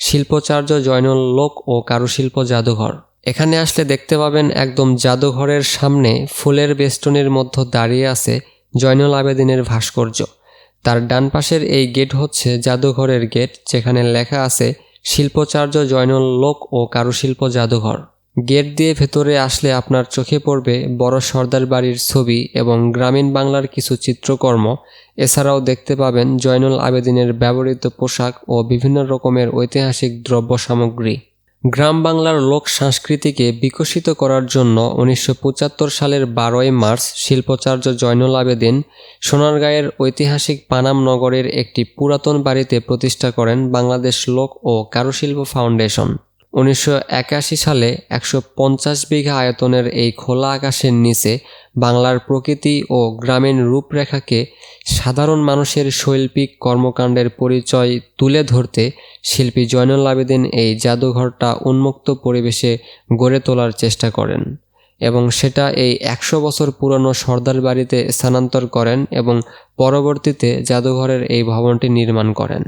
শিল্পচার্য জয়নুল লোক ও কারুশিল্প জাদুঘর। এখানে আসলে দেখতে পাবেন একদম জাদুঘরের সামনে ফুলের বেষ্টনের মধ্য দাঁড়িয়ে আছে জয়নুল আবেদিনের ভাস্কর্য। তার ডান পাশের এই গেট হচ্ছে জাদুঘরের গেট, যেখানে লেখা আছে শিল্পচার্য জয়নুল লোক ও কারুশিল্প জাদুঘর। গেট দিয়ে ভেতরে আসলে আপনার চোখে পড়বে বড় সর্দার বাড়ির ছবি এবং গ্রামীণ বাংলার কিছু চিত্রকর্ম। এছাড়াও দেখতে পাবেন জয়নুল আবেদিনের ব্যবহৃত পোশাক ও বিভিন্ন রকমের ঐতিহাসিক দ্রব্য সামগ্রী। গ্রাম বাংলার লোক সংস্কৃতিকে বিকশিত করার জন্য উনিশশো পঁচাত্তর সালের বারোই মার্চ শিল্পচার্য জয়নুল আবেদিন সোনারগাঁয়ের ঐতিহাসিক পানাম নগরের একটি পুরাতন বাড়িতে প্রতিষ্ঠা করেন বাংলাদেশ লোক ও কারুশিল্প ফাউন্ডেশন। উনিশশো একাশি সালে একশো পঞ্চাশ বিঘা আয়তনের এই খোলা আকাশের নিচে বাংলার প্রকৃতি ও গ্রামীণ রূপরেখাকে সাধারণ মানুষের শৈল্পিক কর্মকাণ্ডের পরিচয় তুলে ধরতে শিল্পী জয়নুল আবেদিন এই জাদুঘরটা উন্মুক্ত পরিবেশে গড়ে তোলার চেষ্টা করেন এবং সেটা এই একশো বছর পুরনো সর্দার বাড়িতে স্থানান্তর করেন এবং পরবর্তীতে জাদুঘরের এই ভবনটি নির্মাণ করেন।